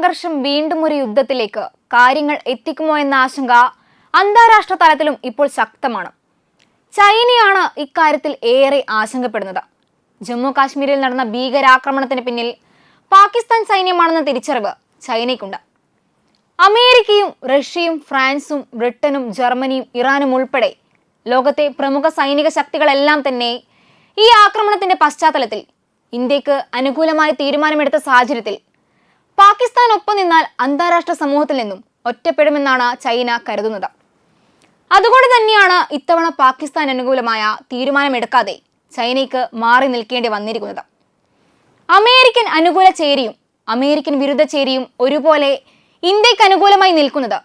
സംഘർഷം വീണ്ടും ഒരു യുദ്ധത്തിലേക്ക് കാര്യങ്ങൾ എത്തിക്കുമോ എന്ന ആശങ്ക അന്താരാഷ്ട്ര തലത്തിലും ഇപ്പോൾ ശക്തമാണ്. ചൈനയാണ് ഇക്കാര്യത്തിൽ ഏറെ ആശങ്കപ്പെടുന്നത്. ജമ്മു കാശ്മീരിൽ നടന്ന ഭീകരാക്രമണത്തിന് പിന്നിൽ പാകിസ്ഥാൻ സൈന്യമാണെന്ന തിരിച്ചറിവ് ചൈനയ്ക്കുണ്ട്. അമേരിക്കയും റഷ്യയും ഫ്രാൻസും ബ്രിട്ടനും ജർമ്മനിയും ഇറാനും ഉൾപ്പെടെ ലോകത്തെ പ്രമുഖ സൈനിക ശക്തികളെല്ലാം തന്നെ ഈ ആക്രമണത്തിന്റെ പശ്ചാത്തലത്തിൽ ഇന്ത്യയ്ക്ക് അനുകൂലമായ തീരുമാനമെടുത്ത സാഹചര്യത്തിൽ പാകിസ്ഥാൻ ഒപ്പം നിന്നാൽ അന്താരാഷ്ട്ര സമൂഹത്തിൽ നിന്നും ഒറ്റപ്പെടുമെന്നാണ് ചൈന കരുതുന്നത്. അതുകൊണ്ട് തന്നെയാണ് ഇത്തവണ പാകിസ്ഥാൻ അനുകൂലമായ തീരുമാനമെടുക്കാതെ ചൈനയ്ക്ക് മാറി നിൽക്കേണ്ടി വന്നിരിക്കുന്നത്. അമേരിക്കൻ അനുകൂല ചേരിയും അമേരിക്കൻ വിരുദ്ധ ചേരിയും ഒരുപോലെ ഇന്ത്യയ്ക്ക് അനുകൂലമായി നിൽക്കുന്നത്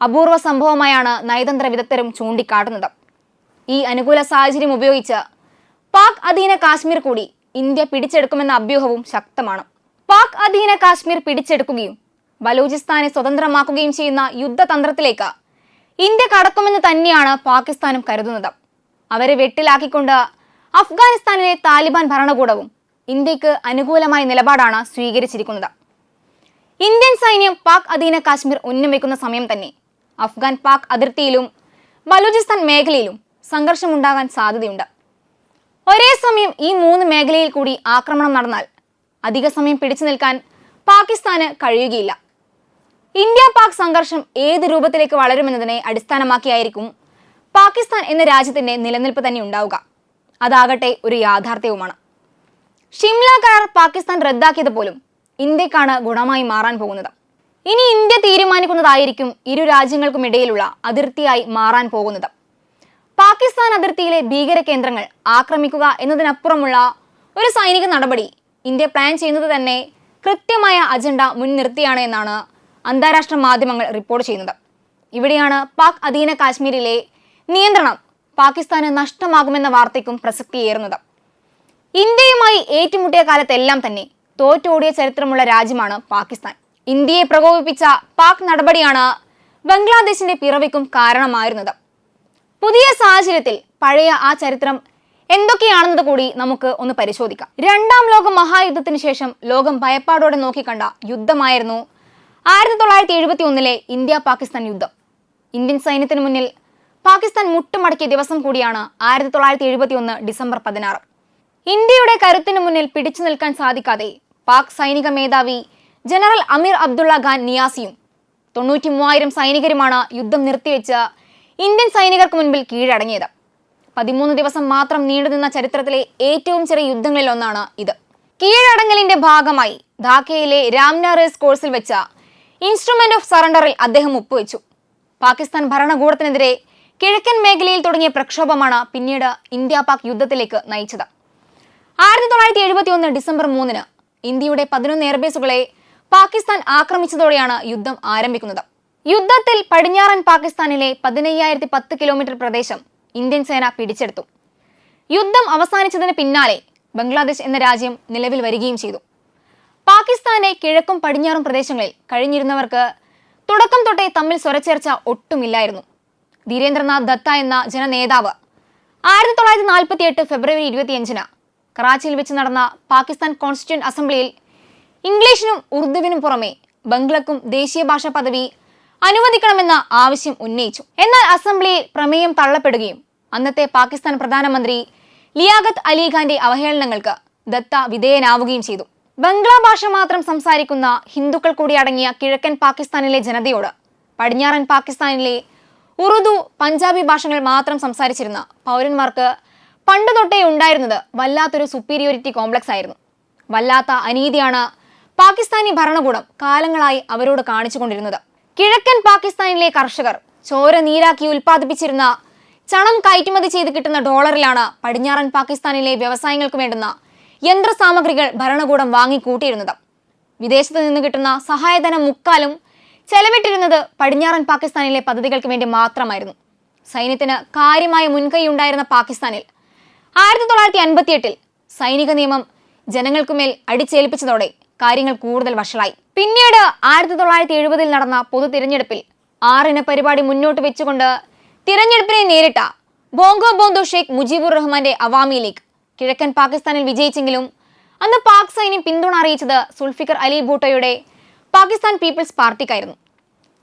അപൂർവ സംഭവമായാണ് നയതന്ത്ര വിദഗ്ധരും ചൂണ്ടിക്കാട്ടുന്നത്. ഈ അനുകൂല സാഹചര്യം ഉപയോഗിച്ച് പാക് അധീന കാശ്മീർ കൂടി ഇന്ത്യ പിടിച്ചെടുക്കുമെന്ന അഭ്യൂഹവും ശക്തമാണ്. പാക് അധീന കാശ്മീർ പിടിച്ചെടുക്കുകയും ബലൂചിസ്ഥാനെ സ്വതന്ത്രമാക്കുകയും ചെയ്യുന്ന യുദ്ധതന്ത്രത്തിലേക്ക് ഇന്ത്യ കടക്കുമെന്ന് തന്നെയാണ് പാകിസ്ഥാനും കരുതുന്നത്. അവരെ വെട്ടിലാക്കിക്കൊണ്ട് അഫ്ഗാനിസ്ഥാനിലെ താലിബാൻ ഭരണകൂടവും ഇന്ത്യയ്ക്ക് അനുകൂലമായ നിലപാടാണ് സ്വീകരിച്ചിരിക്കുന്നത്. ഇന്ത്യൻ സൈന്യം പാക് അധീന കാശ്മീർ ഉന്നമിക്കുന്ന സമയം തന്നെ അഫ്ഗാൻ പാക് അതിർത്തിയിലും ബലൂചിസ്ഥാൻ മേഖലയിലും സംഘർഷമുണ്ടാകാൻ സാധ്യതയുണ്ട്. ഒരേ സമയം ഈ മൂന്ന് മേഖലയിൽ കൂടി ആക്രമണം നടന്നാൽ അധിക സമയം പിടിച്ചു നിൽക്കാൻ പാകിസ്ഥാന് കഴിയുകയില്ല. ഇന്ത്യ പാക് സംഘർഷം ഏത് രൂപത്തിലേക്ക് വളരുമെന്നതിനെ അടിസ്ഥാനമാക്കിയായിരിക്കും പാകിസ്ഥാൻ എന്ന രാജ്യത്തിന്റെ നിലനിൽപ്പ് തന്നെ ഉണ്ടാവുക. അതാകട്ടെ ഒരു യാഥാർത്ഥ്യവുമാണ്. ഷിംല കരാർ പാകിസ്ഥാൻ റദ്ദാക്കിയത് പോലും ഇന്ത്യക്കാണ് ഗുണമായി മാറാൻ പോകുന്നത്. ഇനി ഇന്ത്യ തീരുമാനിക്കുന്നതായിരിക്കും ഇരു രാജ്യങ്ങൾക്കും ഇടയിലുള്ള അതിർത്തിയായി മാറാൻ പോകുന്നത്. പാകിസ്ഥാൻ അതിർത്തിയിലെ ഭീകര കേന്ദ്രങ്ങൾ ആക്രമിക്കുക എന്നതിനപ്പുറമുള്ള ഒരു സൈനിക നടപടി ഇന്ത്യ പ്ലാൻ ചെയ്യുന്നത് തന്നെ കൃത്യമായ അജണ്ട മുൻനിർത്തിയാണ് എന്നാണ് അന്താരാഷ്ട്ര മാധ്യമങ്ങൾ റിപ്പോർട്ട് ചെയ്യുന്നത്. ഇവിടെയാണ് പാക് അധീന കാശ്മീരിലെ നിയന്ത്രണം പാകിസ്ഥാന് നഷ്ടമാകുമെന്ന വാർത്തയ്ക്കും പ്രസക്തിയേറുന്നത്. ഇന്ത്യയുമായി ഏറ്റുമുട്ടിയ കാലത്തെല്ലാം തന്നെ തോറ്റോടിയ ചരിത്രമുള്ള രാജ്യമാണ് പാകിസ്ഥാൻ. ഇന്ത്യയെ പ്രകോപിപ്പിച്ച പാക് നടപടിയാണ് ബംഗ്ലാദേശിന്റെ പിറവിക്കും കാരണമായിരുന്നത്. പുതിയ സാഹചര്യത്തിൽ പഴയ ആ ചരിത്രം എന്തൊക്കെയാണെന്നത് കൂടി നമുക്ക് ഒന്ന് പരിശോധിക്കാം. രണ്ടാം ലോക മഹായുദ്ധത്തിന് ശേഷം ലോകം ഭയപ്പാടോടെ നോക്കിക്കണ്ട യുദ്ധമായിരുന്നു ആയിരത്തി തൊള്ളായിരത്തി എഴുപത്തി ഒന്നിലെ ഇന്ത്യ പാകിസ്ഥാൻ യുദ്ധം. ഇന്ത്യൻ സൈന്യത്തിന് മുന്നിൽ പാകിസ്ഥാൻ മുട്ടുമടക്കിയ ദിവസം കൂടിയാണ് ആയിരത്തി തൊള്ളായിരത്തി എഴുപത്തി ഒന്ന് ഡിസംബർ പതിനാറ്. ഇന്ത്യയുടെ കരുത്തിന് മുന്നിൽ പിടിച്ചു നിൽക്കാൻ സാധിക്കാതെ പാക് സൈനിക മേധാവി ജനറൽ അമീർ അബ്ദുള്ള ഖാൻ നിയാസിയും തൊണ്ണൂറ്റി മൂവായിരം സൈനികരുമാണ് യുദ്ധം നിർത്തിവെച്ച് ഇന്ത്യൻ സൈനികർക്ക് മുൻപിൽ കീഴടങ്ങിയത്. പതിമൂന്ന് ദിവസം മാത്രം നീണ്ടുനിന്ന ചരിത്രത്തിലെ ഏറ്റവും ചെറിയ യുദ്ധങ്ങളിൽ ഒന്നാണ് ഇത്. കീഴടങ്ങലിന്റെ ഭാഗമായി ധാക്കയിലെ രാംനാറേസ് കോഴ്സിൽ വെച്ച ഇൻസ്ട്രുമെന്റ് ഓഫ് സറണ്ടറിൽ അദ്ദേഹം ഒപ്പുവെച്ചു. പാകിസ്ഥാൻ ഭരണകൂടത്തിനെതിരെ കിഴക്കൻ മേഖലയിൽ തുടങ്ങിയ പ്രക്ഷോഭമാണ് പിന്നീട് ഇന്ത്യ പാക് യുദ്ധത്തിലേക്ക് നയിച്ചത്. ആയിരത്തി തൊള്ളായിരത്തി എഴുപത്തി ഒന്ന് ഡിസംബർ മൂന്നിന് ഇന്ത്യയുടെ പതിനൊന്ന് എയർബേസുകളെ പാകിസ്ഥാൻ ആക്രമിച്ചതോടെയാണ് യുദ്ധം ആരംഭിക്കുന്നത്. യുദ്ധത്തിൽ പടിഞ്ഞാറൻ പാകിസ്ഥാനിലെ പതിനയ്യായിരത്തി പത്ത് കിലോമീറ്റർ പ്രദേശം ഇന്ത്യൻ സേന പിടിച്ചെടുത്തു. യുദ്ധം അവസാനിച്ചതിന് പിന്നാലെ ബംഗ്ലാദേശ് എന്ന രാജ്യം നിലവിൽ വരികയും ചെയ്തു. പാകിസ്ഥാന്റെ കിഴക്കും പടിഞ്ഞാറും പ്രദേശങ്ങളിൽ കഴിഞ്ഞിരുന്നവർക്ക് തുടക്കം തൊട്ടേ തമ്മിൽ സ്വരച്ചേർച്ച ഒട്ടുമില്ലായിരുന്നു. ധീരേന്ദ്രനാഥ് ദത്ത എന്ന ജനനേതാവ് ആയിരത്തി തൊള്ളായിരത്തി നാൽപ്പത്തി എട്ട് ഫെബ്രുവരി ഇരുപത്തിയഞ്ചിന് കറാച്ചിയിൽ വെച്ച് നടന്ന പാകിസ്ഥാൻ കോൺസ്റ്റിറ്റ്യൂന്റ് അസംബ്ലിയിൽ ഇംഗ്ലീഷിനും ഉറുദുവിനും പുറമെ ബംഗ്ലക്കും ദേശീയ ഭാഷാ പദവി അനുവദിക്കണമെന്ന ആവശ്യം ഉന്നയിച്ചു. എന്നാൽ അസംബ്ലിയിൽ പ്രമേയം തള്ളപ്പെടുകയും അന്നത്തെ പാകിസ്ഥാൻ പ്രധാനമന്ത്രി ലിയാഖത്ത് അലി ഖാന്റെ അവഹേളനങ്ങൾക്ക് ദത്ത വിധേയനാവുകയും ചെയ്തു. ബംഗ്ലാ ഭാഷ മാത്രം സംസാരിക്കുന്ന ഹിന്ദുക്കൾ കൂടി അടങ്ങിയ കിഴക്കൻ പാകിസ്ഥാനിലെ ജനതയോട് പടിഞ്ഞാറൻ പാകിസ്ഥാനിലെ ഉറുദു പഞ്ചാബി ഭാഷകൾ മാത്രം സംസാരിച്ചിരുന്ന പൗരന്മാർക്ക് പണ്ട് തൊട്ടേ ഉണ്ടായിരുന്നത് വല്ലാത്തൊരു സുപ്പീരിയോറിറ്റി കോംപ്ലക്സ് ആയിരുന്നു. വല്ലാത്ത അനീതിയാണ് പാകിസ്ഥാനി ഭരണകൂടം കാലങ്ങളായി അവരോട് കാണിച്ചുകൊണ്ടിരുന്നത്. കിഴക്കൻ പാകിസ്ഥാനിലെ കർഷകർ ചോര നീരാക്കി ഉൽപ്പാദിപ്പിച്ചിരുന്ന ചണം കയറ്റുമതി ചെയ്ത് കിട്ടുന്ന ഡോളറിലാണ് പടിഞ്ഞാറൻ പാകിസ്ഥാനിലെ വ്യവസായങ്ങൾക്ക് വേണ്ടുന്ന യന്ത്രസാമഗ്രികൾ ഭരണകൂടം വാങ്ങിക്കൂട്ടിയിരുന്നത്. വിദേശത്ത് നിന്ന് കിട്ടുന്ന സഹായധനം മുക്കാലും ചെലവിട്ടിരുന്നത് പടിഞ്ഞാറൻ പാകിസ്ഥാനിലെ പദ്ധതികൾക്ക് വേണ്ടി മാത്രമായിരുന്നു. സൈന്യത്തിന് കാര്യമായ മുൻകൈ ഉണ്ടായിരുന്ന പാകിസ്ഥാനിൽ ആയിരത്തി തൊള്ളായിരത്തി അൻപത്തിയെട്ടിൽ സൈനിക നിയമം ജനങ്ങൾക്കുമേൽ അടിച്ചേൽപ്പിച്ചതോടെ കാര്യങ്ങൾ കൂടുതൽ വഷളായി. പിന്നീട് ആയിരത്തി തൊള്ളായിരത്തി എഴുപതിൽ നടന്ന പൊതു തിരഞ്ഞെടുപ്പിൽ ആറിന് പരിപാടി മുന്നോട്ട് വെച്ചുകൊണ്ട് തിരഞ്ഞെടുപ്പിനെ നേരിട്ട ബോങ്കോ ബോന്തോ ഷെയ്ഖ് മുജീബുർ റഹ്മാന്റെ അവാമി ലീഗ് കിഴക്കൻ പാകിസ്ഥാനിൽ വിജയിച്ചെങ്കിലും അന്ന് പാക് സൈന്യം പിന്തുണ അറിയിച്ചത് സുൽഫിക്കർ അലി ഭൂട്ടോയുടെ പാകിസ്ഥാൻ പീപ്പിൾസ് പാർട്ടിക്കായിരുന്നു.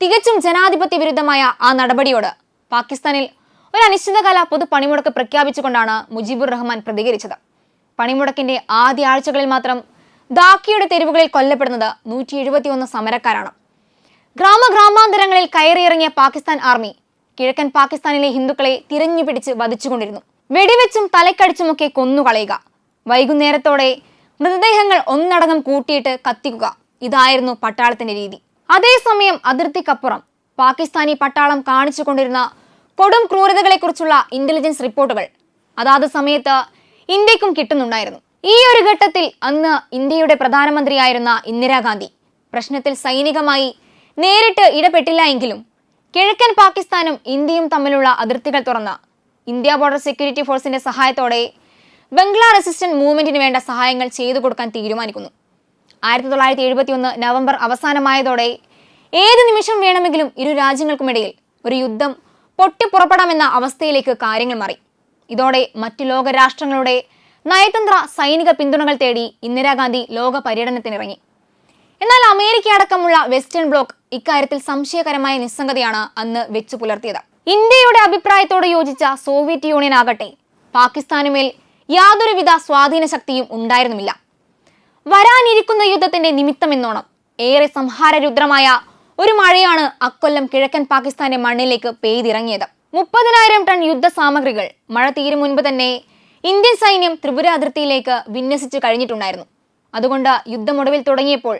തികച്ചും ജനാധിപത്യ വിരുദ്ധമായ ആ നടപടിയോട് പാകിസ്ഥാനിൽ ഒരു അനിശ്ചിതകാല പൊതു പണിമുടക്ക് പ്രഖ്യാപിച്ചുകൊണ്ടാണ് മുജീബുർ റഹ്മാൻ പ്രതികരിച്ചത്. പണിമുടക്കിന്റെ ആദ്യ ആഴ്ചകളിൽ മാത്രം ധാക്കയുടെ തെരുവുകളിൽ കൊല്ലപ്പെടുന്നത് നൂറ്റി എഴുപത്തിയൊന്ന് സമരക്കാരാണ് ഗ്രാമഗ്രാമാന്തരങ്ങളിൽ കയറിയിറങ്ങിയ പാകിസ്ഥാൻ ആർമി കിഴക്കൻ പാകിസ്ഥാനിലെ ഹിന്ദുക്കളെ തിരഞ്ഞു പിടിച്ച് വധിച്ചുകൊണ്ടിരുന്നു. വെടിവെച്ചും തലക്കടിച്ചുമൊക്കെ കൊന്നുകളയുക. വൈകുന്നേരത്തോടെ മൃതദേഹങ്ങൾ ഒന്നടങ്കം കൂട്ടിയിട്ട് കത്തിക്കുക ഇതായിരുന്നു പട്ടാളത്തിന്റെ രീതി. അതേസമയം അതിർത്തിക്കപ്പുറം പാകിസ്ഥാനി പട്ടാളം കാണിച്ചുകൊണ്ടിരുന്ന കൊടും ക്രൂരതകളെക്കുറിച്ചുള്ള ഇന്റലിജൻസ് റിപ്പോർട്ടുകൾ അതാത് സമയത്ത് ഇന്ത്യക്കും കിട്ടുന്നുണ്ടായിരുന്നു. ഈ ഒരു ഘട്ടത്തിൽ അന്ന് ഇന്ത്യയുടെ പ്രധാനമന്ത്രിയായിരുന്ന ഇന്ദിരാഗാന്ധി പ്രശ്നത്തിൽ സൈനികമായി നേരിട്ട് ഇടപെട്ടില്ല എങ്കിലും കിഴക്കൻ പാകിസ്ഥാനും ഇന്ത്യയും തമ്മിലുള്ള അതിർത്തികൾ തുറന്ന ഇന്ത്യ ബോർഡർ സെക്യൂരിറ്റി ഫോഴ്സിന്റെ സഹായത്തോടെ ബംഗ്ലാ റെസിസ്റ്റന്റ് മൂവ്മെന്റിന് വേണ്ട സഹായങ്ങൾ ചെയ്തു കൊടുക്കാൻ തീരുമാനിക്കുന്നു. ആയിരത്തി തൊള്ളായിരത്തി എഴുപത്തി ഒന്ന് നവംബർ അവസാനമായതോടെ ഏത് നിമിഷം വേണമെങ്കിലും ഇരു രാജ്യങ്ങൾക്കുമിടയിൽ ഒരു യുദ്ധം പൊട്ടിപ്പുറപ്പെടാമെന്ന അവസ്ഥയിലേക്ക് കാര്യങ്ങൾ മാറി. ഇതോടെ മറ്റു ലോക രാഷ്ട്രങ്ങളുടെ നയതന്ത്ര സൈനിക പിന്തുണകൾ തേടി ഇന്ദിരാഗാന്ധി ലോക പര്യടനത്തിനിറങ്ങി. എന്നാൽ അമേരിക്ക അടക്കമുള്ള വെസ്റ്റേൺ ബ്ലോക്ക് ഇക്കാര്യത്തിൽ സംശയകരമായ നിസ്സംഗതയാണ് അന്ന് വെച്ചു പുലർത്തിയത്. ഇന്ത്യയുടെ അഭിപ്രായത്തോട് യോജിച്ച സോവിയറ്റ് യൂണിയൻ ആകട്ടെ പാകിസ്ഥാനുമേൽ യാതൊരുവിധ സ്വാധീന ശക്തിയും ഉണ്ടായിരുന്നില്ല വരാനിരിക്കുന്ന യുദ്ധത്തിന്റെ നിമിത്തമെന്നോണം ഏറെ സംഹാരരുദ്രമായ ഒരു മഴയാണ് അക്കൊല്ലം കിഴക്കൻ പാകിസ്ഥാന്റെ മണ്ണിലേക്ക് പെയ്തിറങ്ങിയത്. മുപ്പതിനായിരം ടൺ യുദ്ധ സാമഗ്രികൾ മഴ തീരും മുൻപ് തന്നെ ഇന്ത്യൻ സൈന്യം ത്രിപുര അതിർത്തിയിലേക്ക് വിന്യസിച്ചു കഴിഞ്ഞിട്ടുണ്ടായിരുന്നു. അതുകൊണ്ട് യുദ്ധമൊടുവിൽ തുടങ്ങിയപ്പോൾ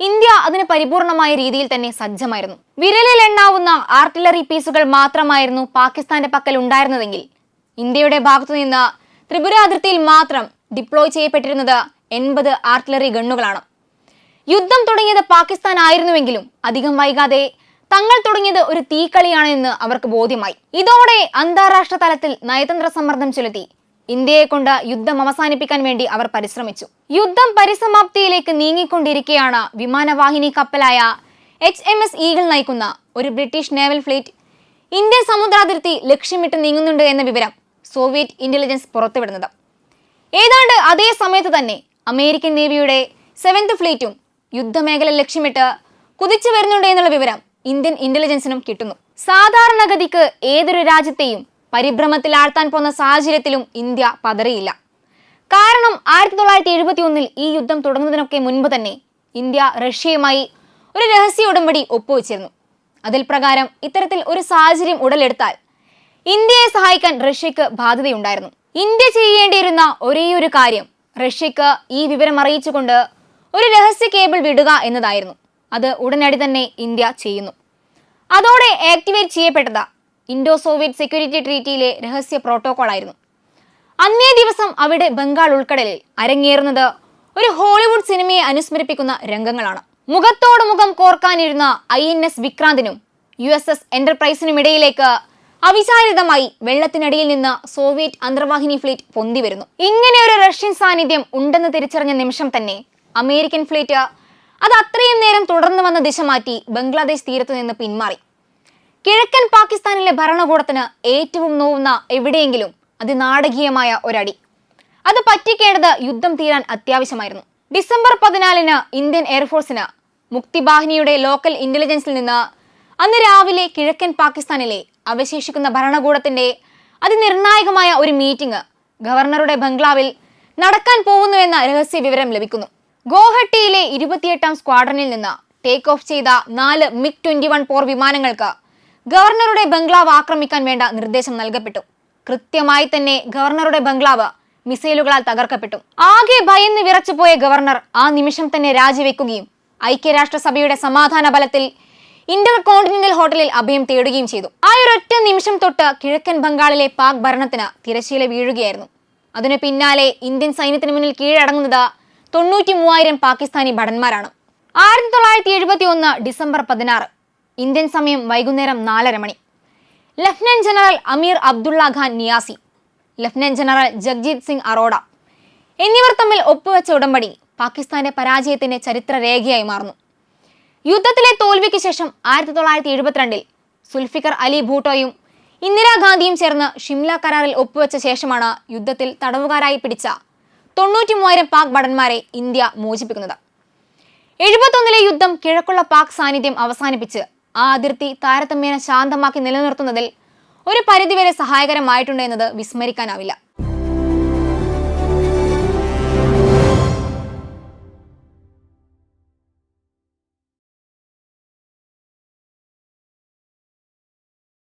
ഇന്ത്യ അതിന് പരിപൂർണമായ രീതിയിൽ തന്നെ സജ്ജമായിരുന്നു. വിരലിൽ എണ്ണാവുന്ന ആർട്ടിലറി പീസുകൾ മാത്രമായിരുന്നു പാകിസ്ഥാന്റെ പക്കൽ ഉണ്ടായിരുന്നതെങ്കിൽ ഇന്ത്യയുടെ ഭാഗത്തുനിന്ന് ത്രിപുര അതിർത്തിയിൽ മാത്രം ഡിപ്ലോയ് ചെയ്യപ്പെട്ടിരുന്നത് എൺപത് ആർട്ടിലറി ഗണ്ണുകളാണ്. യുദ്ധം തുടങ്ങിയത് പാകിസ്ഥാൻ ആയിരുന്നുവെങ്കിലും അധികം വൈകാതെ തങ്ങൾ തുടങ്ങിയത് ഒരു തീക്കളിയാണ് എന്ന് അവർക്ക് ബോധ്യമായി. ഇതോടെ അന്താരാഷ്ട്ര തലത്തിൽ നയതന്ത്ര സമ്മർദ്ദം ചെലുത്തി. ഇന്ത്യയെ കൊണ്ട് യുദ്ധം അവസാനിപ്പിക്കാൻ വേണ്ടി അവർ പരിശ്രമിച്ചു. യുദ്ധം പരിസമാപ്തിയിലേക്ക് നീങ്ങിക്കൊണ്ടിരിക്കുകയാണ് വിമാനവാഹിനി കപ്പലായ എച്ച് എം എസ് ഈഗിൾ നയിക്കുന്ന ഒരു ബ്രിട്ടീഷ് നേവൽ ഫ്ലീറ്റ്. ഇന്ത്യൻ സമുദ്രാതിർത്തി ലക്ഷ്യമിട്ട് നീങ്ങുന്നുണ്ട് എന്ന വിവരം സോവിയറ്റ് ഇന്റലിജൻസ് പുറത്തുവിടുന്നത്. ഏതാണ്ട് അതേ സമയത്ത് തന്നെ അമേരിക്കൻ നേവിയുടെ സെവൻത് ഫ്ലീറ്റും യുദ്ധമേഖല ലക്ഷ്യമിട്ട് കുതിച്ചു വരുന്നുണ്ട് എന്നുള്ള വിവരം ഇന്ത്യൻ ഇന്റലിജൻസിനും കിട്ടുന്നു. സാധാരണഗതിക്ക് ഏതൊരു രാജ്യത്തെയും പരിഭ്രമത്തിലാഴ്ത്താൻ പോന്ന സാഹചര്യത്തിലും ഇന്ത്യ പതറിയില്ല. കാരണം ആയിരത്തി തൊള്ളായിരത്തി എഴുപത്തി ഒന്നിൽ ഈ യുദ്ധം തുടങ്ങുന്നതിനൊക്കെ മുൻപ് തന്നെ ഇന്ത്യ റഷ്യയുമായി ഒരു രഹസ്യ ഉടമ്പടി ഒപ്പുവെച്ചിരുന്നു. അതിൽ പ്രകാരം ഇത്തരത്തിൽ ഒരു സാഹചര്യം ഉടലെടുത്താൽ ഇന്ത്യയെ സഹായിക്കാൻ റഷ്യക്ക് ബാധ്യതയുണ്ടായിരുന്നു. ഇന്ത്യ ചെയ്യേണ്ടിയിരുന്ന ഒരേ ഒരു കാര്യം റഷ്യക്ക് ഈ വിവരം അറിയിച്ചുകൊണ്ട് ഒരു രഹസ്യ കേബിൾ വിടുക എന്നതായിരുന്നു. അത് ഉടനടി തന്നെ ഇന്ത്യ ചെയ്യുന്നു. അതോടെ ആക്ടിവേറ്റ് ചെയ്യപ്പെട്ടത് ഇൻഡോ സോവിയറ്റ് സെക്യൂരിറ്റി ട്രീറ്റിയിലെ രഹസ്യ പ്രോട്ടോകോൾ ആയിരുന്നു അന്നേ ദിവസം അവിടെ ബംഗാൾ ഉൾക്കടലിൽ അരങ്ങേറുന്നത് ഒരു ഹോളിവുഡ് സിനിമയെ അനുസ്മരിപ്പിക്കുന്ന രംഗങ്ങളാണ്. മുഖത്തോട് മുഖം കോർക്കാനിരുന്ന ഐ എൻ എസ് വിക്രാന്തിനും യു എസ് എസ് എന്റർപ്രൈസിനുമിടയിലേക്ക് അവിചാരിതമായി വെള്ളത്തിനടിയിൽ നിന്ന് സോവിയറ്റ് അന്തർവാഹിനി ഫ്ലീറ്റ് പൊന്തി വരുന്നു. ഇങ്ങനെ ഒരു റഷ്യൻ സാന്നിധ്യം ഉണ്ടെന്ന് തിരിച്ചറിഞ്ഞ നിമിഷം തന്നെ അമേരിക്കൻ ഫ്ലീറ്റ് അത് അത്രയും നേരം തുടർന്നു വന്ന ദിശ മാറ്റി ബംഗ്ലാദേശ് തീരത്തു നിന്ന് പിന്മാറി. കിഴക്കൻ പാകിസ്ഥാനിലെ ഭരണകൂടത്തിന് ഏറ്റവും നോവുന്ന എവിടെയെങ്കിലും അതിനാടകീയമായ ഒരടി. അത് പറ്റിക്കേണ്ടത് യുദ്ധം തീരാൻ അത്യാവശ്യമായിരുന്നു. ഡിസംബർ പതിനാലിന് ഇന്ത്യൻ എയർഫോഴ്സിന് മുക്തിബാഹിനിയുടെ ലോക്കൽ ഇന്റലിജൻസിൽ നിന്ന് അന്ന് രാവിലെ കിഴക്കൻ പാകിസ്ഥാനിലെ അവശേഷിക്കുന്ന ഭരണകൂടത്തിന്റെ അതിനിർണായകമായ ഒരു മീറ്റിംഗ് ഗവർണറുടെ ബംഗ്ലാവിൽ നടക്കാൻ പോകുന്നുവെന്ന രഹസ്യ വിവരം ലഭിക്കുന്നു. ഗോഹട്ടിയിലെ ഇരുപത്തിയെട്ടാം സ്ക്വാഡ്രനിൽ നിന്ന് ടേക്ക് ഓഫ് ചെയ്ത നാല് മിഗ് ട്വന്റി വൺ പോർ വിമാനങ്ങൾക്ക് ഗവർണറുടെ ബംഗ്ലാവ് ആക്രമിക്കാൻ വേണ്ട നിർദ്ദേശം നൽകപ്പെട്ടു. കൃത്യമായി തന്നെ ഗവർണറുടെ ബംഗ്ലാവ് മിസൈലുകളാൽ തകർക്കപ്പെട്ടു. ആകെ ഭയന്ന് വിറച്ചുപോയ ഗവർണർ ആ നിമിഷം തന്നെ രാജിവെക്കുകയും ഐക്യരാഷ്ട്രസഭയുടെ സമാധാന ബലത്തിൽ ഇന്റർ കോണ്ടിനെന്റൽ ഹോട്ടലിൽ അഭയം തേടുകയും ചെയ്തു. ആ ഒരൊറ്റ നിമിഷം തൊട്ട് കിഴക്കൻ ബംഗാളിലെ പാക് ഭരണത്തിന് തിരശ്ശീല വീഴുകയായിരുന്നു. അതിനു പിന്നാലെ ഇന്ത്യൻ സൈന്യത്തിന് മുന്നിൽ കീഴടങ്ങുന്നത് തൊണ്ണൂറ്റി മൂവായിരം പാകിസ്ഥാനി ഭടന്മാരാണ്. ആയിരത്തി തൊള്ളായിരത്തി എഴുപത്തി ഒന്ന് ഡിസംബർ പതിനാറ് ഇന്ത്യൻ സമയം വൈകുന്നേരം നാലര മണി. Lieutenant general Amir Abdullah Khan Niazi lieutenant general Jagjit Singh Arora എന്നിവർ തമ്മിൽ ഒപ്പുവെച്ച ഉടമ്പടി പാകിസ്ഥാന്റെ പരാജയത്തിന്റെ ചരിത്രരേഖയായി മാറുന്നു. യുദ്ധത്തിലെ തോൽവിക്ക് ശേഷം ആയിരത്തി തൊള്ളായിരത്തി എഴുപത്തിരണ്ടിൽ സുൽഫിക്കർ അലി ഭൂട്ടോയും ഇന്ദിരാഗാന്ധിയും ചേർന്ന് ഷിംല കരാറിൽ ഒപ്പുവെച്ച ശേഷമാണ് യുദ്ധത്തിൽ തടവുകാരായി പിടിച്ച തൊണ്ണൂറ്റി മൂവായിരം പാക് ഭടന്മാരെ ഇന്ത്യ മോചിപ്പിക്കുന്നത്. എഴുപത്തൊന്നിലെ യുദ്ധം കിഴക്കുള്ള പാക് സാന്നിധ്യം അവസാനിപ്പിച്ച് ആ അതിർത്തി താരതമ്യേന ശാന്തമാക്കി നിലനിർത്തുന്നതിൽ ഒരു പരിധിവരെ സഹായകരമായിട്ടുണ്ട് എന്നത് വിസ്മരിക്കാനാവില്ല.